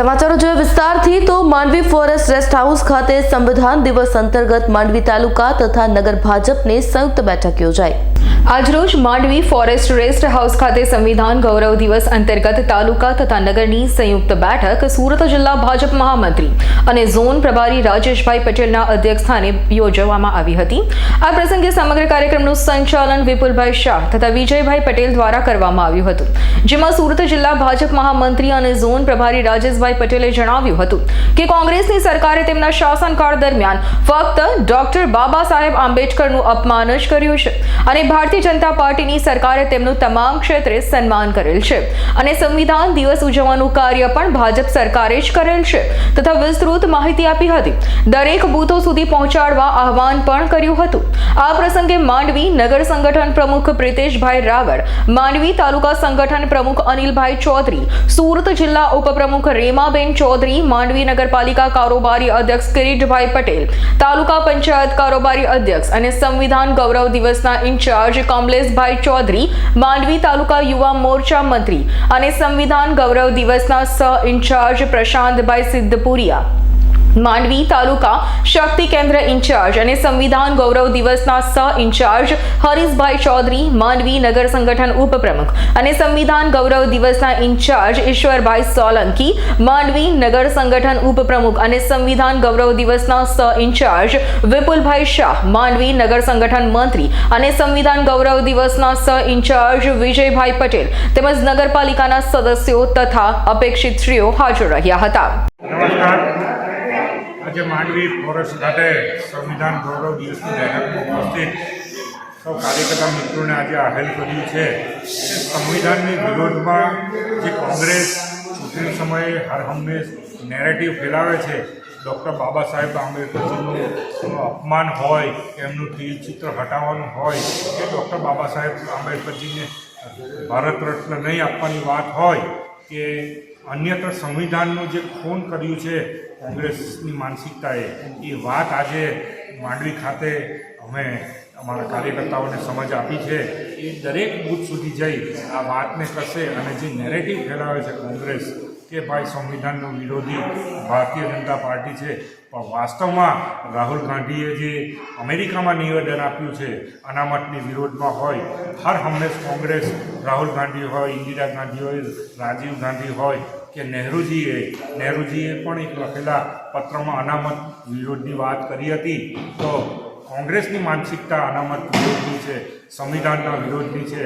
સમાચારો જો વિસ્તારથી તો માંડવી ફોરેસ્ટ રેસ્ટ હાઉસ ખાતે સંવિધાન દિવસ અંતર્ગત માંડવી તાલુકા તથા નગર ભાજપની સંયુક્ત બેઠક યોજાઈ. આજરોજ માંડવી ફોરેસ્ટ રેસ્ટ હાઉસ ખાતે સંવિધાન ગૌરવ દિવસ અંતર્ગત તાલુકા તથા નગરની સંયુક્ત બેઠક સુરત જિલ્લા ભાજપ મહામંત્રી અને ઝોન પ્રભારી રાજેશભાઈ પટેલના અધ્યક્ષસ્થાને યોજવામાં આવી હતી. આ પ્રસંગે સમગ્ર કાર્યક્રમનું સંચાલન વિપુલભાઈ શાહ તથા વિજયભાઈ પટેલ દ્વારા કરવામાં આવ્યું હતું. જેમાં સુરત જિલ્લા ભાજપ મહામંત્રી અને ઝોન પ્રભારી રાજેશભાઈ પટેલે જણાવ્યું હતું કે કોંગ્રેસની સરકારે તેમના શાસનકાળ દરમિયાન ફક્ત ડોક્ટર બાબા સાહેબ આંબેડકરનું અપમાન જ કર્યું છે અને ભારતીય જનતા પાર્ટીની સરકારે તેમનું તમામ ક્ષેત્રે સન્માન કરેલ છે અને સંવિધાન દિવસ ઉજવવાનું કાર્ય પણ ભાજપ સરકારે જ કરેલ છે તથા વિસ્તૃત માહિતી આપી હતી. દરેક બૂથો સુધી પહોંચાડવા આહવાન પણ કર્યું હતું. આ પ્રસંગે માંડવી નગર સંગઠન પ્રમુખ પ્રિતેશભાઈ રાવળ, માંડવી તાલુકા સંગઠન પ્રમુખ અનિલભાઈ ચૌધરી, સુરત જિલ્લા ઉપપ્રમુખ રેમાબેન ચૌધરી, માંડવી નગરપાલિકા કારોબારી અધ્યક્ષ કિરીટભાઈ પટેલ, તાલુકા પંચાયત કારોબારી અધ્યક્ષ અને સંવિધાન ગૌરવ દિવસના ઇન્ચાર્જ કમલેશભાઈ ચૌધરી, માંડવી તાલુકા યુવા મોરચા મંત્રી અને સંવિધાન ગૌરવ દિવસના સહ ઇન્ચાર્જ પ્રશાંતભાઈ સિદ્ધપુરિયા. માંડવી તાલુકા શક્તિ કેન્દ્ર ઇન્ચાર્જ અને સંવિધાન ગૌરવ દિવસના સહ ઇન્ચાર્જ હરીશભાઈ ચૌધરી, માંડવી નગર સંગઠન ઉપપ્રમુખ અને સંવિધાન ગૌરવ દિવસના ઇન્ચાર્જ ઈશ્વરભાઈ સોલંકી, માંડવી નગર સંગઠન ઉપપ્રમુખ અને સંવિધાન ગૌરવ દિવસના સહ ઇન્ચાર્જ વિપુલભાઈ શાહ, માંડવી નગર સંગઠન મંત્રી અને સંવિધાન ગૌરવ દિવસના સહ ઇન્ચાર્જ વિજયભાઈ પટેલ તેમજ નગરપાલિકાના સદસ્યો તથા અપેક્ષિતશ્રીઓ હાજર રહ્યા હતા. નમસ્કાર. આજે માંડવી ફોરેસ્ટ ખાતે સંવિધાન ગૌરવ દિવસની બેઠકમાં ઉપસ્થિત સૌ કાર્યકર્તા મિત્રોને આજે આહેલ કર્યું છે. સંવિધાનની વિરોધમાં જે કોંગ્રેસ ચૂંટણી સમયે હર હંમેશ નેરેટિવ ફેલાવે છે, ડૉક્ટર બાબા સાહેબ આંબેડકરજીનું અપમાન હોય, એમનું ચિત્ર હટાવવાનું હોય કે ડૉક્ટર બાબા સાહેબ આંબેડકરજીને ભારત રત્ન નહીં આપવાની વાત હોય કે અન્યત્ર સંવિધાનનું જે ખૂન કર્યું છે કોંગ્રેસની માનસિકતાએ, એ વાત આજે માંડવી ખાતે અમે અમારા કાર્યકર્તાઓને સમજ આપી છે. એ દરેક બૂથ સુધી જઈ આ વાતને કરશે અને જે નેરેટિવ ફેલાવે છે કોંગ્રેસ કે ભાઈ સંવિધાનનો વિરોધી ભારતીય જનતા પાર્ટી છે. પણ વાસ્તવમાં રાહુલ ગાંધીએ જે અમેરિકામાં નિવેદન આપ્યું છે, અનામતની વિરોધમાં હોય, હર હંમેશ કોંગ્રેસ, રાહુલ ગાંધી હોય, ઇન્દિરા ગાંધી હોય, રાજીવ ગાંધી હોય કે નહેરુજીએ નહેરુજીએ પણ એક લખેલા પત્રમાં અનામત વિરોધની વાત કરી હતી. તો કોંગ્રેસની માનસિકતા અનામત વિરોધની છે, સંવિધાનના વિરોધની છે.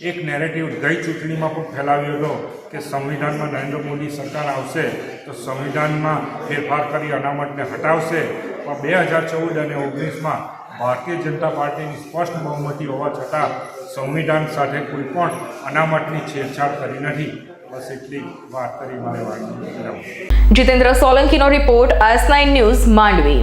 એક નેરેટિવ ગઈ ચૂંટણીમાં પણ ફેલાવ્યો હતો કે સંવિધાનમાં નરેન્દ્ર મોદી સરકાર આવશે તો સંવિધાનમાં ફેરફાર કરી અનામતને હટાવશે. પણ બે હજાર ચૌદ અને ઓગણીસમાં ભારતીય જનતા પાર્ટીની સ્પષ્ટ બહુમતી હોવા છતાં સંવિધાન સાથે કોઈ પણ અનામતની છેડછાડ કરી નથી. બસ એટલી વાત કરી મારે વાત Jitendra સોલંકીનો report S nine news Mandvi.